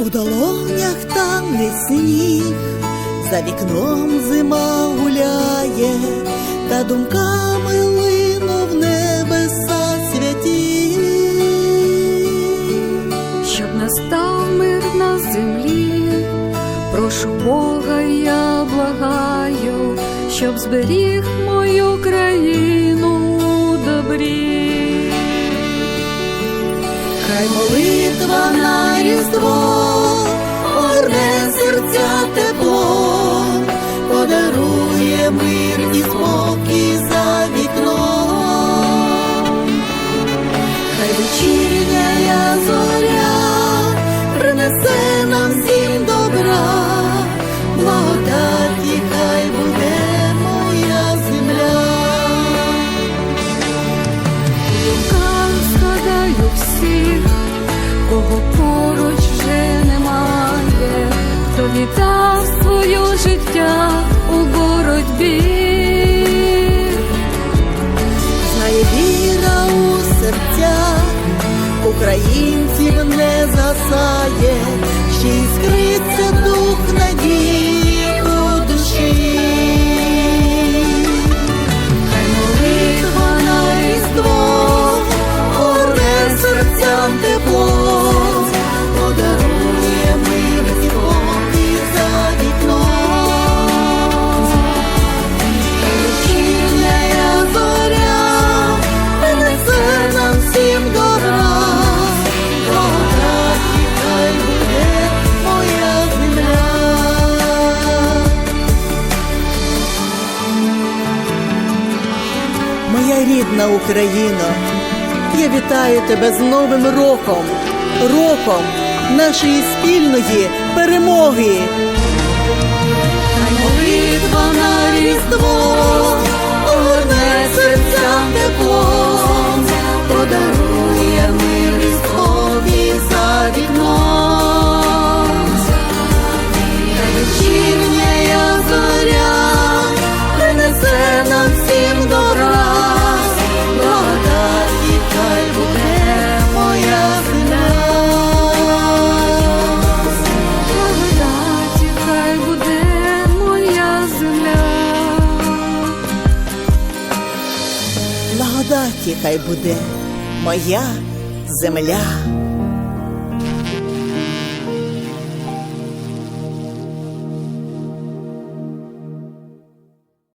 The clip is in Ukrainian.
У долонях тане сніг, за вікном зима гуляє, та думками линув небеса святі. щоб настав мир на землі, прошу Бога, я благаю, щоб зберіг мою країну у добрі. Хай молитва на різдво, орне всіх, кого поруч вже немає, хто віддав своє життя у боротьбі. Знає віра у серцях, українців не засає, ще й тепло, подарує мир і спокій за вікном. Вечірня зоря принесе нам всім добра, благодаті хай буде моя земля. Моя рідна Україно, я вітаю тебе з Новим роком, роком нашої спільної перемоги. Молитва на різдво, Благодаті хай буде моя земля.